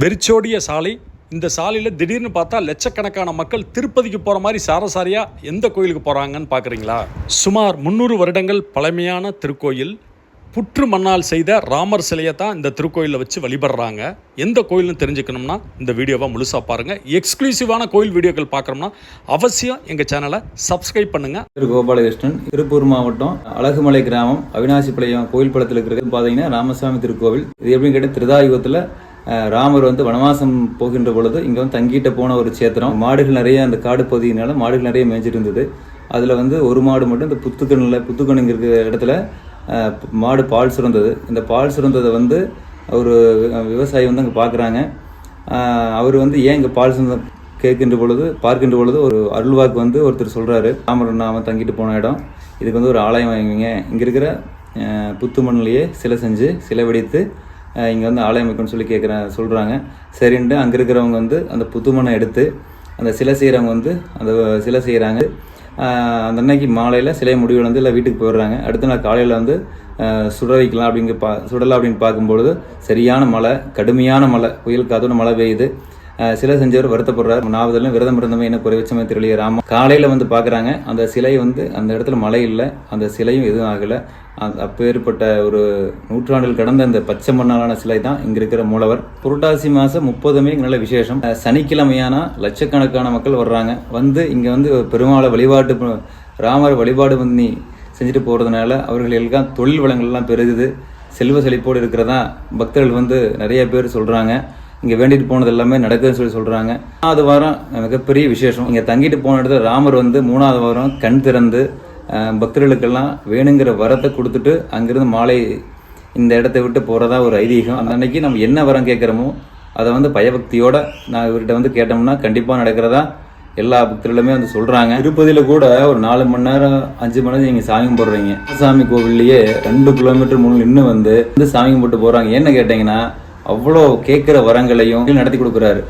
வெறிச்சோடிய சாலை. இந்த சாலையில் திடீர்னு பார்த்தா லட்சக்கணக்கான மக்கள் திருப்பதிக்கு போகிற மாதிரி சாரசாரியாக எந்த கோயிலுக்கு போகிறாங்கன்னு பார்க்குறீங்களா சுமார் முந்நூறு வருடங்கள் பழமையான திருக்கோயில். புற்று மண்ணால் செய்த ராமர் சிலையை தான் இந்த திருக்கோயிலில் வச்சு வழிபடுறாங்க. எந்த கோயில்னு தெரிஞ்சுக்கணும்னா இந்த வீடியோவை முழுசாக பாருங்கள் எக்ஸ்க்ளூசிவான கோயில் வீடியோக்கள் பார்க்குறோம்னா அவசியம் எங்கள் சேனலை சப்ஸ்கிரைப் பண்ணுங்கள் திரு கோபாலகிருஷ்ணன் திருப்பூர் மாவட்டம் அழகுமலை கிராமம் அவினாசிப்பாளையம் கோயில் படத்தில் இருக்கிறது. பார்த்தீங்கன்னா ராமசாமி திருக்கோவில். இது எப்படின்னு கேட்டால் திருதாயுகத்தில் ராமர் வந்து வனவாசம் போகின்ற பொழுது இங்கே வந்து தங்கிட்டு போன ஒரு சேத்திரம் மாடுகள் நிறைய அந்த காடு பகுதியினால மாடுகள் நிறைய மேய்ஞ்சிட்டு இருந்தது. அதில் வந்து ஒரு மாடு மட்டும் இந்த புத்துக்கணில் புத்துக்கணுங்க இருக்கிற இடத்துல மாடு பால் சுரந்தது. இந்த பால் சுரந்ததை வந்து ஒரு விவசாயி வந்து அங்கே பார்க்குறாங்க அவர் வந்து ஏன் இங்கே பால் சுரந்த கேட்கின்ற பொழுது பார்க்கின்ற பொழுது ஒரு அருள்வாக்கு வந்து ஒருத்தர் சொல்கிறாரு ராமர் நாம தங்கிட்டு போன இடம். இதுக்கு வந்து ஒரு ஆலயம் வாங்குவீங்க இங்கே இருக்கிற புத்து மண்ணிலேயே சிலை செஞ்சு சிலை வெடித்து இங்கே வந்து ஆலயம் வைக்கணும்னு சொல்லி கேட்குறேன் சொல்கிறாங்க சரின்ட்டு அங்கே இருக்கிறவங்க வந்து அந்த புத்துமனை எடுத்து அந்த சிலை செய்கிறவங்க வந்து அந்த சிலை செய்கிறாங்க அந்த அன்னைக்கு மாலையில் சிலை முடிவில் வந்து இல்லை வீட்டுக்கு போயிடுறாங்க. அடுத்த நாள் காலையில் வந்து சுட வைக்கலாம் அப்படிங்கிற பா சுடலாம் அப்படின்னு பார்க்கும்பொழுது சரியான மழை கடுமையான மழை புயல் காத்தோட மழை பெய்யுது. சிலை செஞ்சவர் வருத்தப்படுறார். நாவதெல்லாம் விரதம் இருந்தவங்க என்ன குறைவச்சமே தெரியலையே ராம. காலையில் வந்து பார்க்குறாங்க அந்த சிலை வந்து அந்த இடத்துல மழை இல்லை. அந்த சிலையும் எதுவும் ஆகலை. அப்பேற்பட்ட ஒரு நூற்றாண்டில் கடந்த இந்த பச்சை மண்ணாலான சிலை தான் இங்கே இருக்கிற மூலவர். புரட்டாசி மாதம் முப்பதுமே நல்ல விசேஷம். சனிக்கிழமையானா லட்சக்கணக்கான மக்கள் வர்றாங்க. வந்து இங்கே வந்து பெருமாளை வழிபாட்டு ராமர் வழிபாடு பண்ணி செஞ்சுட்டு போகிறதுனால அவர்கள் எல்லாம் தொழில் வளங்கள்லாம் பெருகுது. செல்வ செழிப்போடு இருக்கிறதா பக்தர்கள் வந்து நிறைய பேர் சொல்கிறாங்க இங்கே வேண்டிட்டு போனது எல்லாமே நடக்குதுன்னு சொல்லி சொல்கிறாங்க மூணாவது வாரம் மிகப்பெரிய விசேஷம். இங்கே தங்கிட்டு போன இடத்துல ராமர் வந்து மூணாவது வாரம் கண் திறந்து பக்தர்களுக்கெல்லாம் வேணுங்கிற வரத்தை கொடுத்துட்டு அங்கேருந்து மாலை இந்த இடத்த விட்டு போகிறதா ஒரு ஐதீகம். அந்த அன்னைக்கு நம்ம என்ன வரம் கேட்குறோமோ அதை வந்து பயபக்தியோட நான் இவர்கிட்ட வந்து கேட்டோம்னா கண்டிப்பாக நடக்கிறதா எல்லா பக்தர்களுமே வந்து சொல்கிறாங்க திருப்பதியில் கூட ஒரு நாலு மணி நேரம் அஞ்சு மணி நேரம் நீங்கள் சாமி போடுறீங்க சாமி கோவில்லையே ரெண்டு கிலோமீட்டர் மூணு நின்று வந்து வந்து சாமி கும்பிட்டு போகிறாங்க என்ன கேட்டிங்கன்னா அவ்வளோ கேட்குற வரங்களையும் நடத்தி கொடுக்குறாரு.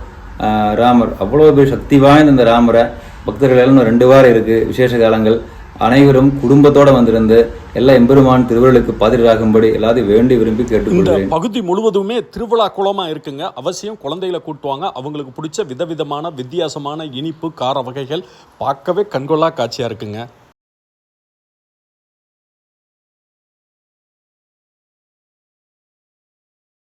ராமர். அவ்வளோ பேர் சக்தி வாய்ந்த இந்த ராமரை பக்தர்கள் ரெண்டு வாரம் இருக்கு விசேஷ காலங்கள். அனைவரும் குடும்பத்தோட வந்திருந்து எல்லா எம்பெருமான் திருவள்ளுக்கு பாதிராகும்படி எல்லாத்தையும் வேண்டி விரும்பி கேட்டுக்கொள்கிறேன். பகுதி முழுவதுமே திருவிழா குளமாக இருக்குங்க. அவசியம் குழந்தைகளை கூட்டுவாங்க அவங்களுக்கு பிடிச்ச விதவிதமான வித்தியாசமான இனிப்பு கார வகைகள் பார்க்கவே கண்கொள்ளா காட்சியாக இருக்குங்க.